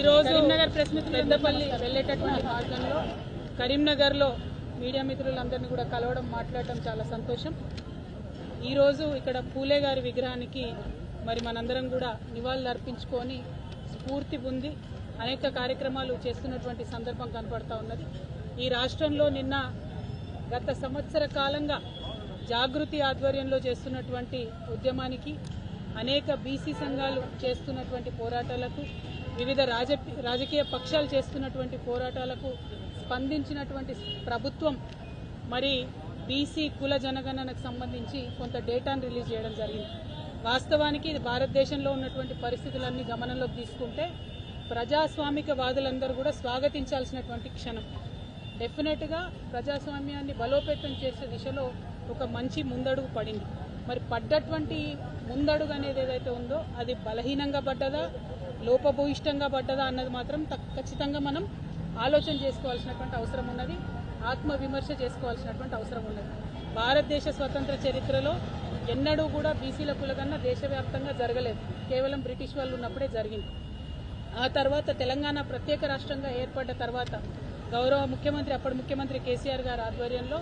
ఈరోజు కరీంనగర్ ప్రెస్ పెద్దపల్లి వెళ్ళేటటువంటి మార్గంలో కరీంనగర్లో మీడియా మిత్రులందరినీ కూడా కలవడం మాట్లాడటం చాలా సంతోషం. ఈరోజు ఇక్కడ పూలే గారి విగ్రహానికి మరి మనందరం కూడా నివాళులు అర్పించుకొని స్ఫూర్తి పొంది అనేక కార్యక్రమాలు చేస్తున్నటువంటి సందర్భం కనపడతా ఉన్నది. ఈ రాష్ట్రంలో నిన్న గత సంవత్సర కాలంగా జాగృతి ఆధ్వర్యంలో చేస్తున్నటువంటి ఉద్యమానికి అనేక బీసీ సంఘాలు చేస్తున్నటువంటి పోరాటాలకు వివిధ రాజ రాజకీయ పక్షాలు చేస్తున్నటువంటి పోరాటాలకు స్పందించినటువంటి ప్రభుత్వం మరి బీసీ కుల జనగణనకు సంబంధించి కొంత డేటాను రిలీజ్ చేయడం జరిగింది. వాస్తవానికి ఇది భారతదేశంలో ఉన్నటువంటి పరిస్థితులన్నీ గమనంలోకి తీసుకుంటే ప్రజాస్వామిక వాదులందరూ కూడా స్వాగతించాల్సినటువంటి క్షణం. డెఫినెట్గా ప్రజాస్వామ్యాన్ని బలోపేతం చేసే దిశలో ఒక మంచి ముందడుగు పడింది. మరి పడ్డటువంటి ముందడుగు అనేది ఏదైతే ఉందో అది బలహీనంగా పడ్డదా? లోపభూయిష్టంగా పడ్డదా అన్నది మాత్రం త- ఖచ్చితంగా మనం ఆలోచన చేసుకోవాల్సినటువంటి అవసరం ఉన్నది. ఆత్మవిమర్శ చేసుకోవాల్సినటువంటి అవసరం ఉన్నది. భారతదేశ స్వతంత్ర చరిత్రలో ఎన్నడూ కూడా బీసీల కులకన్నా దేశవ్యాప్తంగా జరగలేదు. కేవలం బ్రిటిష్ వాళ్ళు ఉన్నప్పుడే జరిగింది. ఆ తర్వాత తెలంగాణ ప్రత్యేక రాష్ట్రంగా ఏర్పడ్డ తర్వాత గౌరవ ముఖ్యమంత్రి అప్పటి ముఖ్యమంత్రి కేసీఆర్ గారి ఆధ్వర్యంలో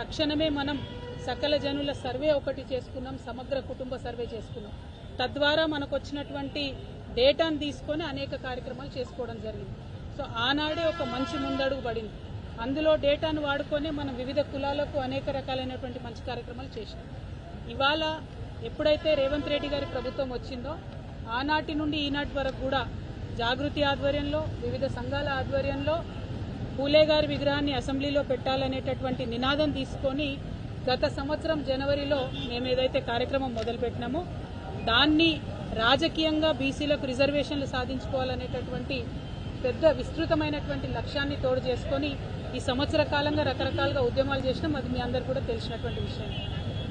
తక్షణమే మనం సకల జనుల సర్వే ఒకటి చేసుకున్నాం సమగ్ర కుటుంబ సర్వే చేసుకున్నాం. తద్వారా మనకు వచ్చినటువంటి డేటాను తీసుకొని అనేక కార్యక్రమాలు చేసుకోవడం జరిగింది. సో ఆనాడే ఒక మంచి ముందడుగు పడింది. అందులో డేటాను వాడుకొని మనం వివిధ కులాలకు అనేక రకాలైనటువంటి మంచి కార్యక్రమాలు చేసినాం ఇవాళ ఎప్పుడైతే రేవంత్ రెడ్డి గారి ప్రభుత్వం వచ్చిందో ఆనాటి నుండి ఈనాటి వరకు కూడా జాగృతి ఆధ్వర్యంలో వివిధ సంఘాల ఆధ్వర్యంలో పూలే గారి విగ్రహాన్ని అసెంబ్లీలో పెట్టాలనేటటువంటి నినాదం తీసుకొని గత సంవత్సరం జనవరిలో మేము ఏదైతే కార్యక్రమం మొదలుపెట్టినామో దాన్ని రాజకీయంగా బీసీలకు రిజర్వేషన్లు సాధించుకోవాలనేటటువంటి పెద్ద విస్తృతమైనటువంటి లక్ష్యాన్ని తోడు చేసుకొని ఈ సంవత్సర కాలంగా రకరకాలుగా ఉద్యమాలు చేసినాం. అది మీ అందరు కూడా తెలిసినటువంటి విషయం.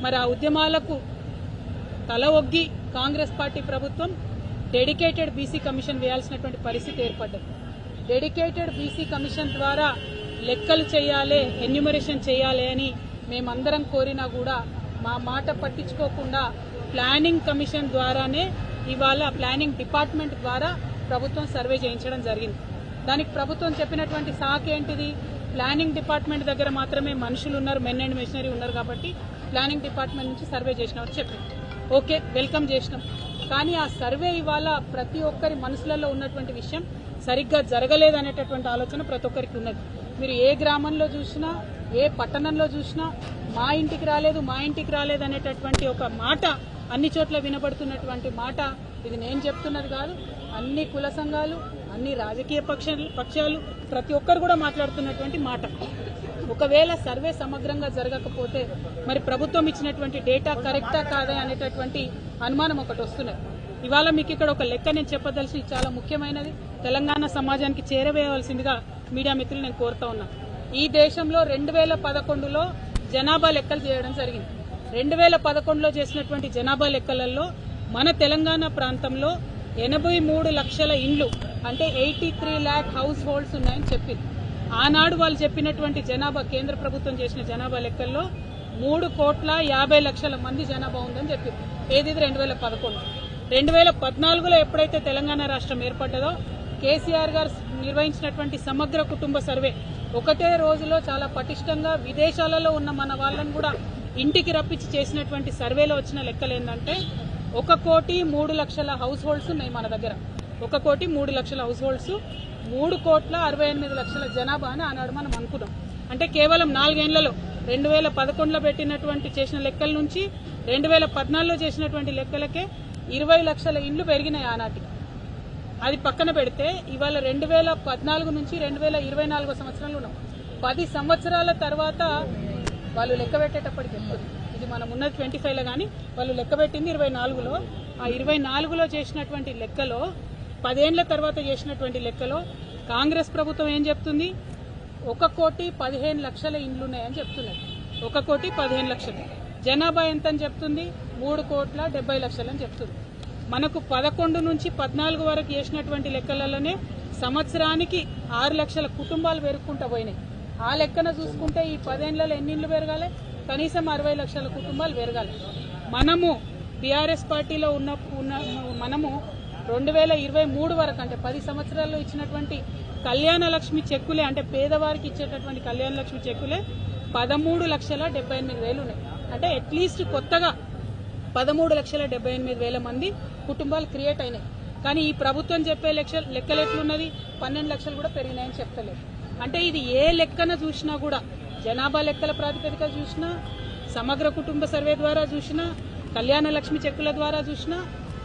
మరి ఆ ఉద్యమాలకు తల ఒగ్గి కాంగ్రెస్ పార్టీ ప్రభుత్వం డెడికేటెడ్ బీసీ కమిషన్ వేయాల్సినటువంటి పరిస్థితి ఏర్పడ్డది. డెడికేటెడ్ బీసీ కమిషన్ ద్వారా లెక్కలు చేయాలి ఎన్యూమరేషన్ చేయాలి అని మేమందరం కోరినా కూడా మా మాట పట్టించుకోకుండా ప్లానింగ్ కమిషన్ ద్వారానే ఇవాళ ప్లానింగ్ డిపార్ట్మెంట్ ద్వారా ప్రభుత్వం సర్వే చేయించడం జరిగింది. దానికి ప్రభుత్వం చెప్పినటువంటి సాక్ ఏంటిది? ప్లానింగ్ డిపార్ట్మెంట్ దగ్గర మాత్రమే మనుషులు ఉన్నారు మెన్ అండ్ మిషనరీ ఉన్నారు కాబట్టి ప్లానింగ్ డిపార్ట్మెంట్ నుంచి సర్వే చేసినామని చెప్పారు. ఓకే వెల్కమ్ చేసినాం. కానీ ఆ సర్వే ఇవాళ ప్రతి ఒక్కరి మనసులలో ఉన్నటువంటి విషయం సరిగ్గా జరగలేదనేటటువంటి ఆలోచన ప్రతి ఒక్కరికి ఉన్నది. మీరు ఏ గ్రామంలో చూసినా ఏ పట్టణంలో చూసినా మా ఇంటికి రాలేదు మా ఇంటికి రాలేదు అనేటటువంటి ఒక మాట అన్ని చోట్ల వినబడుతున్నటువంటి మాట ఇది నేను చెప్తున్నది కాదు. అన్ని కుల సంఘాలు అన్ని రాజకీయ పక్షాలు పక్షాలు ప్రతి ఒక్కరు కూడా మాట్లాడుతున్నటువంటి మాట. ఒకవేళ సర్వే సమగ్రంగా జరగకపోతే మరి ప్రభుత్వం ఇచ్చినటువంటి డేటా కరెక్టా కాదా అనేటటువంటి అనుమానం ఒకటి వస్తున్నది. ఇవాళ మీకు ఇక్కడ ఒక లెక్క నేను చెప్పదలసి చాలా ముఖ్యమైనది. తెలంగాణ సమాజానికి చేరవేయవలసిందిగా మీడియా మిత్రులు నేను కోరుతా ఉన్నా. ఈ దేశంలో రెండు వేల పదకొండులో జనాభా లెక్కలు చేయడం జరిగింది. రెండు వేల పదకొండులో చేసినటువంటి జనాభా లెక్కలలో మన తెలంగాణ ప్రాంతంలో ఎనభై మూడు లక్షల ఇండ్లు అంటే eighty three lakh households ఉన్నాయని చెప్పింది. ఆనాడు వాళ్ళు చెప్పినటువంటి జనాభా కేంద్ర ప్రభుత్వం చేసిన జనాభా లెక్కల్లో మూడు కోట్ల యాభై లక్షల మంది జనాభా ఉందని చెప్పింది. ఏది రెండు వేల పదకొండు? రెండు వేల పద్నాలుగులో ఎప్పుడైతే తెలంగాణ రాష్ట్రం ఏర్పడ్డదో కేసీఆర్ గారు నిర్వహించినటువంటి సమగ్ర కుటుంబ సర్వే ఒకటే రోజులో చాలా పటిష్టంగా విదేశాలలో ఉన్న మన వాళ్ళని కూడా ఇంటికి రప్పించి చేసినటువంటి సర్వేలో వచ్చిన లెక్కలు ఏంటంటే ఒక కోటి మూడు లక్షల హౌస్ హోల్డ్స్ ఉన్నాయి మన దగ్గర. ఒక కోటి మూడు లక్షల హౌస్ హోల్డ్స్ మూడు కోట్ల అరవై ఎనిమిది లక్షల జనాభా అని ఆనాడు మనం అనుకున్నాం. అంటే కేవలం నాలుగేళ్ళలో రెండు వేల పదకొండులో పెట్టినటువంటి చేసిన లెక్కల నుంచి రెండు వేల పద్నాలుగులో చేసినటువంటి లెక్కలకే ఇరవై లక్షల ఇండ్లు పెరిగినాయి ఆనాటికి. అది పక్కన పెడితే ఇవాళ రెండు వేల పద్నాలుగు నుంచి రెండు వేల ఇరవై నాలుగో సంవత్సరంలో ఉన్నాం. పది సంవత్సరాల తర్వాత వాళ్ళు లెక్క పెట్టేటప్పటికి ఇది మనం ఉన్నది ట్వంటీ ఫైవ్లో కానీ వాళ్ళు లెక్క పెట్టింది ఇరవై నాలుగులో. ఆ ఇరవై నాలుగులో చేసినటువంటి లెక్కలో పదేండ్ల తర్వాత చేసినటువంటి లెక్కలో కాంగ్రెస్ ప్రభుత్వం ఏం చెప్తుంది? ఒక కోటి పదిహేను లక్షల ఇండ్లు ఉన్నాయని చెప్తున్నారు. ఒక కోటి పదిహేను లక్షలు. జనాభా ఎంత అని చెప్తుంది? మూడు కోట్ల డెబ్బై లక్షలు అని చెప్తుంది. మనకు పదకొండు నుంచి పద్నాలుగు వరకు చేసినటువంటి లెక్కలలోనే సంవత్సరానికి ఆరు లక్షల కుటుంబాలు పెరుగుకుంటూ పోయినాయి. ఆ లెక్కన చూసుకుంటే ఈ పదేళ్ళలో ఎన్నిళ్ళు పెరగాలి? కనీసం అరవై లక్షల కుటుంబాలు పెరగాలి. మనము బీఆర్ఎస్ పార్టీలో ఉన్న ఉన్న మనము రెండు వేల ఇరవై మూడు వరకు అంటే పది సంవత్సరాల్లో ఇచ్చినటువంటి కళ్యాణ లక్ష్మి చెక్కులే అంటే పేదవారికి ఇచ్చేటటువంటి కళ్యాణ లక్ష్మి చెక్కులే పదమూడు లక్షల డెబ్బై ఎనిమిది వేలు ఉన్నాయి. అంటే అట్లీస్ట్ కొత్తగా పదమూడు లక్షల డెబ్బై ఎనిమిది వేల మంది కుటుంబాలు క్రియేట్ అయినాయి. కానీ ఈ ప్రభుత్వం చెప్పే లెక్క లెక్కలు ఎట్లున్నది? పన్నెండు లక్షలు కూడా పెరిగినాయని చెప్తలేదు అంటే ఇది ఏ లెక్కన చూసినా కూడా జనాభా లెక్కల ప్రాతిపదిక చూసినా సమగ్ర కుటుంబ సర్వే ద్వారా చూసినా కళ్యాణ లక్ష్మి చెక్కుల ద్వారా చూసినా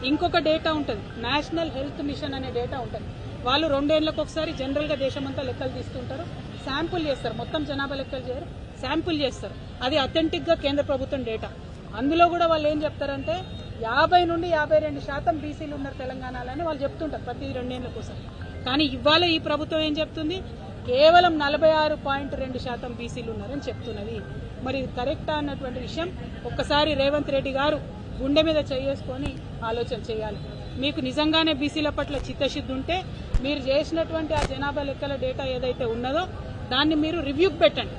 ఇంకొక డేటా ఉంటుంది. నేషనల్ హెల్త్ మిషన్ అనే డేటా ఉంటుంది. వాళ్ళు రెండేళ్ళకు ఒకసారి జనరల్గా దేశమంతా లెక్కలు తీస్తుంటారు. శాంపుల్ చేస్తారు. మొత్తం జనాభా లెక్కలు చేయరు. శాంపుల్ చేస్తారు. అది అథెంటిక్గా కేంద్ర ప్రభుత్వం డేటా. అందులో కూడా వాళ్ళు ఏం చెప్తారంటే యాభై నుండి యాభై రెండు శాతం బీసీలు ఉన్నారు తెలంగాణలో అని వాళ్ళు చెప్తుంటారు ప్రతి రెండేళ్ళ కోసం. కానీ ఇవాళ ఈ ప్రభుత్వం ఏం చెప్తుంది? కేవలం నలభై ఆరు పాయింట్ రెండు శాతం బీసీలు ఉన్నారని చెప్తున్నది. మరి ఇది కరెక్టా అన్నటువంటి విషయం ఒక్కసారి రేవంత్ రెడ్డి గారు గుండె మీద చేసుకొని ఆలోచన చేయాలి. మీకు నిజంగానే బీసీల పట్ల చిత్తశుద్ధి ఉంటే మీరు చేసినటువంటి ఆ జనాభా లెక్కల డేటా ఏదైతే ఉన్నదో దాన్ని మీరు రివ్యూకి పెట్టండి.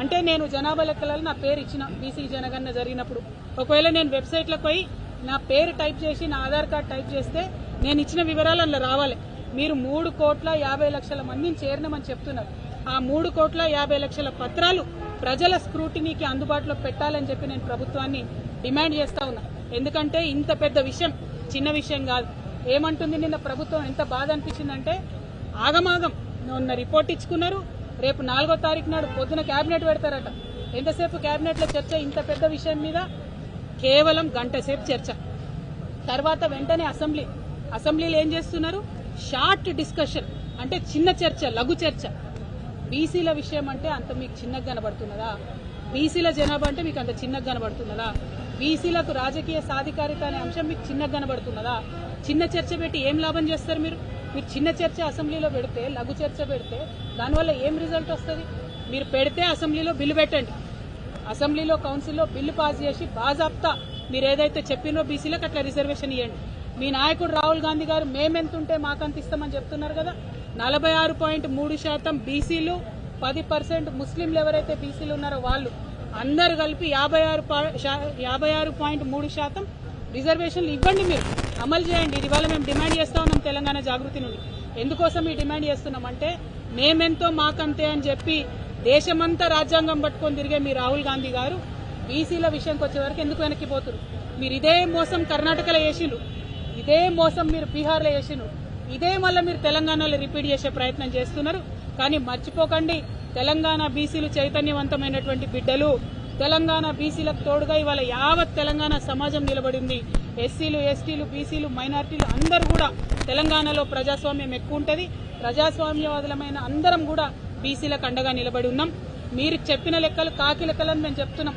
అంటే నేను జనాభా లెక్కలలో నా పేరు ఇచ్చిన బీసీ జనగణన జరిగినప్పుడు. ఒకవేళ నేను వెబ్సైట్లోకి పోయి నా పేరు టైప్ చేసి నా ఆధార్ కార్డ్ టైప్ చేస్తే నేను ఇచ్చిన వివరాలు అందులో రావాలి. మీరు మూడు కోట్ల యాభై లక్షల మందిని చేరినామని చెప్తున్నారు. ఆ మూడు కోట్ల యాభై లక్షల పత్రాలు ప్రజల స్క్రూటినీకి అందుబాటులో పెట్టాలని చెప్పి నేను ప్రభుత్వాన్ని డిమాండ్ చేస్తా ఉన్నా. ఎందుకంటే ఇంత పెద్ద విషయం చిన్న విషయం కాదు. ఏమంటుంది నిన్న ప్రభుత్వం ఎంత బాధ అనిపించిందంటే ఆగమాగం. నిన్న రిపోర్ట్ ఇచ్చుకున్నారు రేపు నాలుగో తారీఖు నాడు పొద్దున కేబినెట్ పెడతారట. ఎంతసేపు కేబినెట్లో చర్చ? ఇంత పెద్ద విషయం మీద కేవలం గంట సేపు చర్చ. తర్వాత వెంటనే అసెంబ్లీ. అసెంబ్లీలో ఏం చేస్తున్నారు? Short discussion. అంటే చిన్న చర్చ లఘు చర్చ. బీసీల విషయం అంటే అంత మీకు చిన్నగా కనబడుతున్నదా? బీసీల జనాభా అంటే మీకు అంత చిన్నగా కనబడుతున్నదా? బీసీలకు రాజకీయ సాధికారిత అనే అంశం మీకు చిన్నగా కనబడుతున్నదా? చిన్న చర్చ పెట్టి ఏం లాభం చేస్తారు మీరు? మీరు చిన్న చర్చ అసెంబ్లీలో పెడితే లఘు చర్చ పెడితే దానివల్ల ఏం రిజల్ట్ వస్తుంది? మీరు పెడితే అసెంబ్లీలో బిల్లు పెట్టండి. అసెంబ్లీలో కౌన్సిల్లో బిల్లు పాస్ చేసి బాజాప్తా మీరు ఏదైతే చెప్పినో బీసీలకు అట్లా రిజర్వేషన్ ఇవ్వండి మీ నాయకుడు రాహుల్ గాంధీ గారు మేమెంత ఉంటే మాకంత ఇస్తామని చెప్తున్నారు కదా నలభై ఆరు పాయింట్ మూడు శాతం బీసీలు పది పర్సెంట్ ముస్లింలు ఎవరైతే బీసీలు ఉన్నారో వాళ్ళు అందరు కలిపి యాభై ఆరు యాభై ఆరు పాయింట్ మూడు శాతం రిజర్వేషన్లు ఇవ్వండి మీరు. అమలు చేయండి. ఇది వల్ల మేము డిమాండ్ చేస్తా ఉన్నాం తెలంగాణ జాగృతి నుండి. ఎందుకోసం ఈ డిమాండ్ చేస్తున్నామంటే మేమెంతో మాకంతే అని చెప్పి దేశమంతా రాజ్యాంగం పట్టుకొని తిరిగే మీ రాహుల్ గాంధీ గారు బీసీల విషయంకి వచ్చే వరకు ఎందుకు వెనక్కిపోతున్నారు మీరు ఇదే మోసం కర్ణాటకలో చేసిండ్రు. ఇదే మోసం మీరు బీహార్లో చేసిండ్రు. ఇదే మళ్ళీ మీరు తెలంగాణలో రిపీట్ చేసే ప్రయత్నం చేస్తున్నారు. కానీ మర్చిపోకండి తెలంగాణ బీసీలు చైతన్యవంతమైనటువంటి బిడ్డలు తెలంగాణ బీసీలకు తోడుగా ఇవాళ యావత్ తెలంగాణ సమాజం నిలబడింది. ఎస్సీలు ఎస్టీలు బీసీలు మైనార్టీలు అందరూ కూడా తెలంగాణలో ప్రజాస్వామ్యం ఎక్కువ ఉంటుంది. ప్రజాస్వామ్యవాదులమైన అందరం కూడా బీసీలకు అండగా నిలబడి ఉన్నాం. మీరు చెప్పిన లెక్కలు కాకి లెక్కలని మేము చెప్తున్నాం.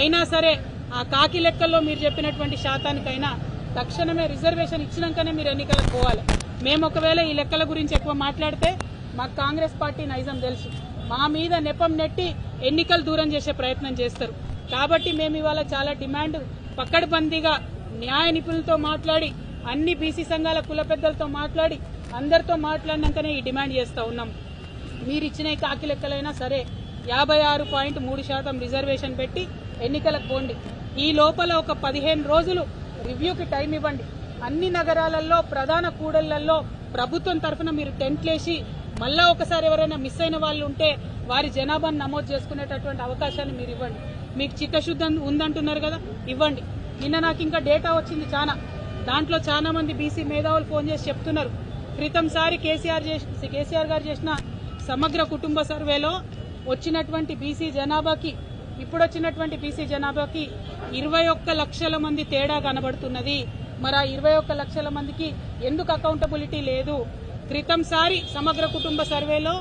అయినా సరే ఆ కాకి లెక్కల్లో మీరు చెప్పినటువంటి శాతానికైనా తక్షణమే రిజర్వేషన్ ఇచ్చినాకనే మీరు ఎన్నికలకు పోవాలి. మేము ఒకవేళ ఈ లెక్కల గురించి ఎక్కువ మాట్లాడితే మాకు కాంగ్రెస్ పార్టీ నైజం తెలుసు. మా మీద నెపం నెట్టి ఎన్నికలు దూరం చేసే ప్రయత్నం చేస్తారు. కాబట్టి మేము ఇవాళ చాలా డిమాండ్ పక్కడబందీగా న్యాయ నిపుణులతో మాట్లాడి అన్ని బీసీ సంఘాల కుల పెద్దలతో మాట్లాడి అందరితో మాట్లాడినాకనే ఈ డిమాండ్ చేస్తా ఉన్నాం. మీరు ఇచ్చిన కాకి లెక్కలైనా సరే యాభై ఆరు పాయింట్ మూడు శాతం రిజర్వేషన్ పెట్టి ఎన్నికలకు పోండి. ఈ లోపల ఒక పదిహేను రోజులు రివ్యూకి టైం ఇవ్వండి. అన్ని నగరాలలో ప్రధాన కూడళ్ళలో ప్రభుత్వం తరఫున మీరు టెంట్లేసి మళ్ళా ఒకసారి ఎవరైనా మిస్ అయిన వాళ్ళు ఉంటే వారి జనాభాను నమోదు చేసుకునేటటువంటి అవకాశాన్ని మీరు ఇవ్వండి. మీకు చిత్తశుద్ధి ఉందంటున్నారు కదా ఇవ్వండి. నిన్న నాకు ఇంకా డేటా వచ్చింది చాలా దాంట్లో చాలా మంది బీసీ మేధావులు ఫోన్ చేసి చెప్తున్నారు. క్రితంసారి కేసీఆర్ చేసి కేసీఆర్ గారు చేసిన సమగ్ర కుటుంబ సర్వేలో వచ్చినటువంటి బీసీ జనాభాకి ఇప్పుడు వచ్చినటువంటి బీసీ జనాభాకి ఇరవై ఒక్క లక్షల మంది తేడా కనబడుతున్నది. మరి ఆ ఇరవై ఒక్క లక్షల మందికి ఎందుకు అకౌంటబిలిటీ లేదు? క్రితంసారి సమగ్ర కుటుంబ సర్వేలో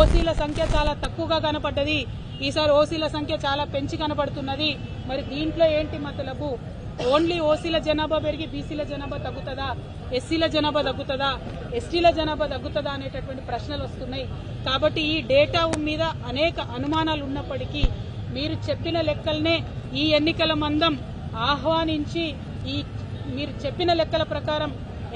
ఓసీల సంఖ్య చాలా తక్కువగా కనపడ్డది. ఈసారి ఓసీల సంఖ్య చాలా పెంచి కనపడుతున్నది. మరి దీంట్లో ఏంటి మతలబు? ఓన్లీ ఓసీల జనాభా పెరిగి బీసీల జనాభా తగ్గుతుందా? ఎస్సీల జనాభా తగ్గుతుందా? ఎస్టీల జనాభా తగ్గుతుందా అనేటటువంటి ప్రశ్నలు వస్తున్నాయి. కాబట్టి ఈ డేటా మీద అనేక అనుమానాలు ఉన్నప్పటికీ మీరు చెప్పిన లెక్కలనే ఈ ఎన్నికల మందం ఆహ్వానించి ఈ మీరు చెప్పిన లెక్కల ప్రకారం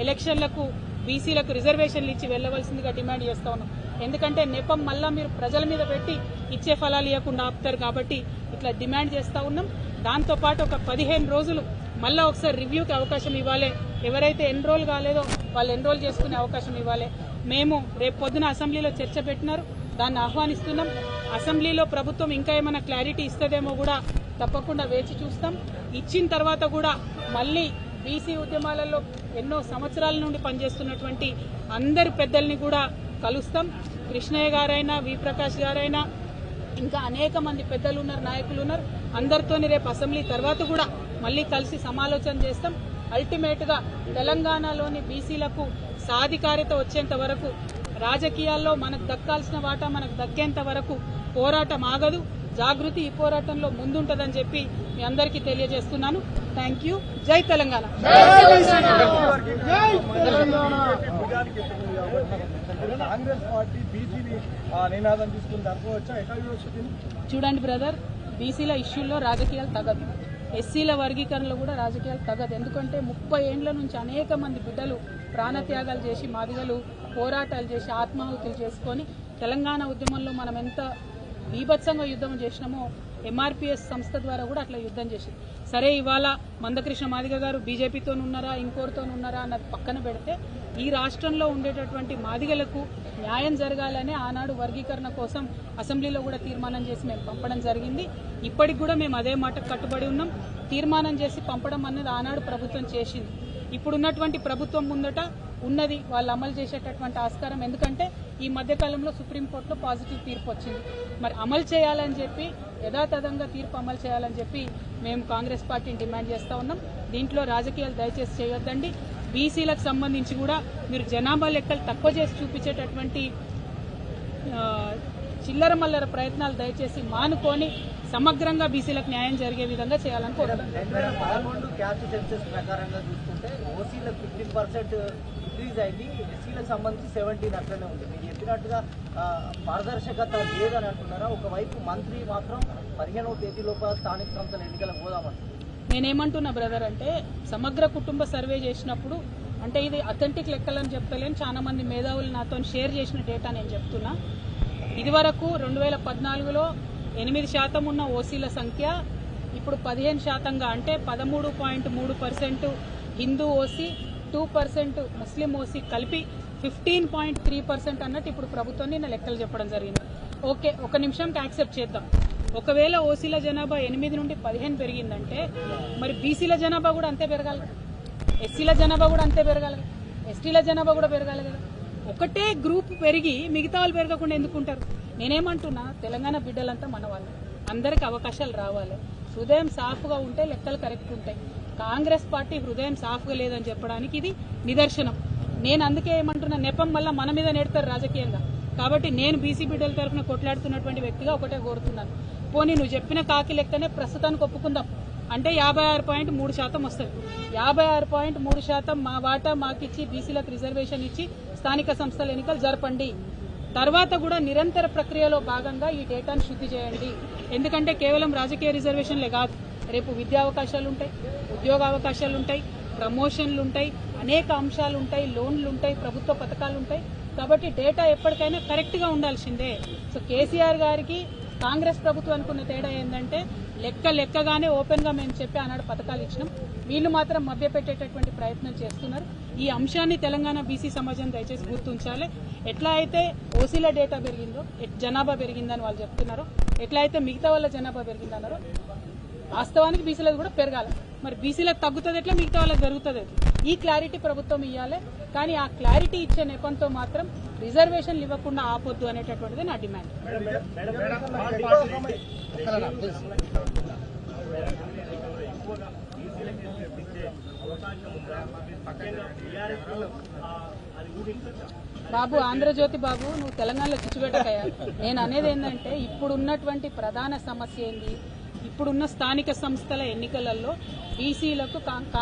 ఎలక్షన్లకు బీసీలకు రిజర్వేషన్లు ఇచ్చి వెళ్ళవలసిందిగా డిమాండ్ చేస్తా ఉన్నాం. ఎందుకంటే నెపం మళ్ళా మీరు ప్రజల మీద పెట్టి ఇచ్చే ఫలాలు ఇవ్వకుండా ఆపుతారు కాబట్టి ఇట్లా డిమాండ్ చేస్తా ఉన్నాం. దాంతోపాటు ఒక పదిహేను రోజులు మళ్ళా ఒకసారి రివ్యూకి అవకాశం ఇవ్వాలి. ఎవరైతే ఎన్రోల్ కాలేదో వాళ్ళు ఎన్రోల్ చేసుకునే అవకాశం ఇవ్వాలి. మేము రేపు పొద్దున అసెంబ్లీలో చర్చ పెట్టినారు. దాన్ని ఆహ్వానిస్తున్నాం. అసెంబ్లీలో ప్రభుత్వం ఇంకా ఏమైనా క్లారిటీ ఇస్తుందేమో కూడా తప్పకుండా వేచి చూస్తాం. ఇచ్చిన తర్వాత కూడా మళ్ళీ బీసీ ఉద్యమాలలో ఎన్నో సంవత్సరాల నుండి పనిచేస్తున్నటువంటి అందరి పెద్దల్ని కూడా కలుస్తాం. కృష్ణయ్య గారైనా వి ప్రకాష్ గారైనా ఇంకా అనేక మంది పెద్దలు ఉన్నారు నాయకులు ఉన్నారు అందరితోని రేపు అసెంబ్లీ తర్వాత కూడా మళ్ళీ కలిసి సమాలోచన చేస్తాం. అల్టిమేట్గా తెలంగాణలోని బీసీలకు సాధికారిత వచ్చేంత వరకు రాజకీయాల్లో మనకు దక్కాల్సిన వాటా మనకు దక్కేంత వరకు పోరాటం ఆగదు. జాగృతి ఈ పోరాటంలో ముందుంటదని చెప్పి మీ అందరికీ తెలియజేస్తున్నాను. Thank you. జై తెలంగాణ. కాంగ్రెస్ పార్టీ బీసీని నినాదం తీసుకుని చూడండి బ్రదర్ బీసీల ఇష్యూల్లో రాజకీయాలు తగదు. ఎస్సీల వర్గీకరణలో కూడా రాజకీయాలు తగదు. ఎందుకంటే ముప్పై ఏండ్ల నుంచి అనేక మంది బిడ్డలు ప్రాణత్యాగాలు చేసి మాదిగలు పోరాటాలు చేసి ఆత్మాహుతులు చేసుకొని తెలంగాణ ఉద్యమంలో మనం ఎంత బీభత్సంగా యుద్ధం చేసినామో ఎంఆర్పిఎస్ సంస్థ ద్వారా కూడా అట్లా యుద్ధం చేసింది. సరే ఇవాళ మందకృష్ణ మాదిగ గారు బీజేపీతో ఉన్నారా ఇంకోరితో ఉన్నారా అన్నది పక్కన పెడితే ఈ రాష్ట్రంలో ఉండేటటువంటి మాదిగలకు న్యాయం జరగాలని ఆనాడు వర్గీకరణ కోసం అసెంబ్లీలో కూడా తీర్మానం చేసి మేము పంపడం జరిగింది. ఇప్పటికి కూడా మేము అదే మాట కట్టుబడి ఉన్నాం. తీర్మానం చేసి పంపడం అన్నది ఆనాడు ప్రభుత్వం చేసింది. ఇప్పుడున్నటువంటి ప్రభుత్వం ముందట ఉన్నది వాళ్ళు అమలు చేసేటటువంటి ఆస్కారం. ఎందుకంటే ఈ మధ్యకాలంలో సుప్రీంకోర్టులో పాజిటివ్ తీర్పు వచ్చింది. మరి అమలు చేయాలని చెప్పి యథాతథంగా తీర్పు అమలు చేయాలని చెప్పి మేము కాంగ్రెస్ పార్టీని డిమాండ్ చేస్తూ ఉన్నాం. దీంట్లో రాజకీయాలు దయచేసి చేయొద్దండి. బీసీలకు సంబంధించి కూడా మీరు జనాభా లెక్కలు తక్కువ చేసి చూపించేటటువంటి చిల్లర మల్లర ప్రయత్నాలు దయచేసి మానుకొని సమగ్రంగా బీసీలకు న్యాయం జరిగే విధంగా చేయాలని కోరుతున్నాను చెప్పినట్టుగా పారదర్శకత లేదని అంటున్నారా? ఒకవైపు మంత్రి మాత్రం పదిహేనవ తేదీ లోపల స్థానిక సంస్థల ఎన్నికలకు పోదామంటున్నారు నేనేమంటున్నా బ్రదర్ అంటే సమగ్ర కుటుంబ సర్వే చేసినప్పుడు అంటే ఇది అథెంటిక్ లెక్కలని చెప్తలేను చాలా మంది మేధావులు నాతో షేర్ చేసిన డేటా నేను చెప్తున్నా. ఇదివరకు రెండు వేల పద్నాలుగులో ఎనిమిది శాతం ఉన్న ఓసీల సంఖ్య ఇప్పుడు పదిహేను శాతంగా అంటే పదమూడు పాయింట్ మూడు percent Hindu OC two percent ముస్లిం ఓసీ కలిపి ఫిఫ్టీన్ పాయింట్ త్రీ పర్సెంట్ అన్నట్టు ఇప్పుడు ప్రభుత్వం నిన్న లెక్కలు చెప్పడం జరిగింది. ఓకే ఒక నిమిషంకి యాక్సెప్ట్ చేద్దాం. ఒకవేళ ఓసీల జనాభా ఎనిమిది నుండి పదిహేను పెరిగిందంటే మరి బీసీల జనాభా కూడా అంతే పెరగాలి ఎస్సీల జనాభా కూడా అంతే పెరగాలి ఎస్టీల జనాభా కూడా పెరగాలి కదా. ఒకటే గ్రూప్ పెరిగి మిగతా వాళ్ళు పెరగకుండా ఎందుకుంటారు నేనేమంటున్నా తెలంగాణ బిడ్డలంతా మన వాళ్ళు అందరికి అవకాశాలు రావాలి. హృదయం సాఫ్గా ఉంటే లెక్కలు కరెక్ట్ ఉంటాయి. కాంగ్రెస్ పార్టీ హృదయం సాఫ్గా లేదని చెప్పడానికి ఇది నిదర్శనం. నేను అందుకే ఏమంటున్నా నెపం వల్ల మన మీద నెడతారు రాజకీయంగా. కాబట్టి నేను బీసీ బిడ్డల తరఫున కొట్లాడుతున్నటువంటి వ్యక్తిగా ఒకటే కోరుతున్నాను. పోనీ నువ్వు చెప్పిన కాకి లెక్కనే ప్రస్తుతానికి ఒప్పుకుందాం. అంటే యాభై ఆరు పాయింట్ మూడు శాతం వస్తుంది. యాభై ఆరు పాయింట్ మూడు శాతం మా వాటా మాకిచ్చి బీసీలకు రిజర్వేషన్ ఇచ్చి స్థానిక సంస్థల ఎన్నికలు జరపండి. తర్వాత కూడా నిరంతర ప్రక్రియలో భాగంగా ఈ డేటాను శుద్ధి చేయండి. ఎందుకంటే కేవలం రాజకీయ రిజర్వేషన్లే కాదు. రేపు విద్యా అవకాశాలు ఉంటాయి ఉద్యోగ అవకాశాలు ఉంటాయి ప్రమోషన్లు ఉంటాయి అనేక అంశాలు ఉంటాయి లోన్లు ఉంటాయి ప్రభుత్వ పథకాలు ఉంటాయి కాబట్టి డేటా ఎప్పటికైనా కరెక్ట్గా ఉండాల్సిందే. సో కేసీఆర్ గారికి కాంగ్రెస్ ప్రభుత్వం అనుకున్న తేడా ఏంటంటే లెక్క లెక్కగానే ఓపెన్గా మేము చెప్పి ఆనాడు పథకాలు ఇచ్చినాం. వీళ్ళు మాత్రం మభ్యపెట్టేటటువంటి ప్రయత్నం చేస్తున్నారు. ఈ అంశాన్ని తెలంగాణ బీసీ సమాజం దయచేసి గుర్తుంచాలి. ఎట్లా అయితే ఓసీల డేటా పెరిగిందో ఎట్ జనాభా పెరిగిందని వాళ్ళు చెప్తున్నారో ఎట్లా అయితే మిగతా వాళ్ళ జనాభా పెరిగిందన్నారో వాస్తవానికి బీసీలకు కూడా పెరగాలి. మరి బీసీలకు తగ్గుతుంది ఎట్లా? మిగతా వాళ్ళకి జరుగుతుంది ఈ క్లారిటీ ప్రభుత్వం ఇవ్వాలి కానీ ఆ క్లారిటీ ఇచ్చే నెపంతో మాత్రం రిజర్వేషన్లు ఇవ్వకుండా ఆపొద్దు అనేటటువంటిది నా డిమాండ్ బాబు ఆంధ్రజ్యోతి బాబు నువ్వు తెలంగాణలో చిచ్చుబెట్టకయ్యా. నేను అనేది ఏంటంటే ఇప్పుడు ఉన్నటువంటి ప్రధాన సమస్య ఏంది? ఇప్పుడున్న స్థానిక సంస్థల ఎన్నికలలో బీసీలకు